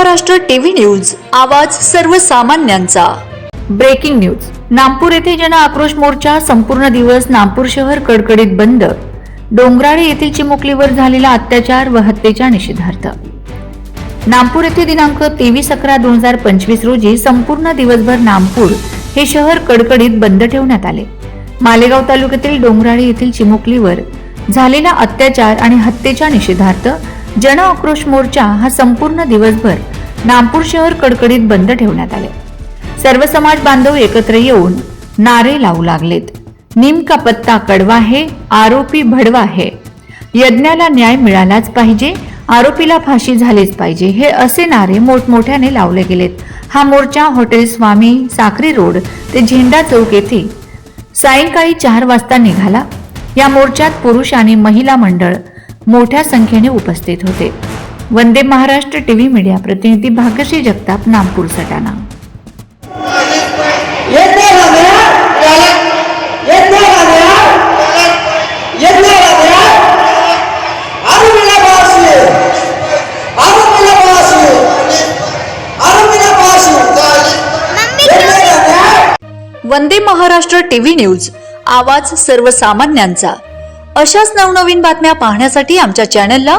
Maharashtra TV news आवाज सर्वसामान्यांचा. Breaking news. Nagpur येथे जन आक्रोश मोर्चा संपूर्ण दिवस नागपूर शहर कडकडीत बंद. डोंगराळे येथील चिमुकलीवर झालेला अत्याचार व हत्येच्या निषेधार्थ. नागपूर येथे दिनांक तेवीस अकरा दोन हजार पंचवीस रोजी संपूर्ण दिवसभर नागपूर हे शहर कडकडीत बंद ठेवण्यात आले. मालेगाव तालुक्यातील डोंगराळे येथील चिमुकलीवर झालेला अत्याचार आणि हत्येच्या निषेधार्थ जन आक्रोश मोर्चा हा संपूर्ण दिवसभर नागपूर शहर कडकडीत बंद ठेवण्यात आले. सर्व समाज बांधव एकत्र येऊन नारे लावू लागलेत. निमका पत्ता कडवा आहे आरोपी भडवा आहे. यज्ञाला न्याय मिळालाच पाहिजे आरोपीला फाशी झालीच पाहिजे हे असे नारे मोठमोठ्याने लावले गेलेत. हा मोर्चा हॉटेल स्वामी साखरी रोड ते झेंडा चौक येथे सायंकाळी चार वाजता निघाला. या मोर्चात पुरुष आणि महिला मंडळ मोठ्या संख्येने उपस्थित होते. वंदे महाराष्ट्र टीव्ही मीडिया प्रतिनिधी भाग्यश्री जगताप नागपूर सटाणा. वंदे महाराष्ट्र टीव्ही न्यूज आवाज सर्वसामान्यांचा. अशाच नवनवीन बातम्या पाहण्यासाठी आमच्या चॅनलला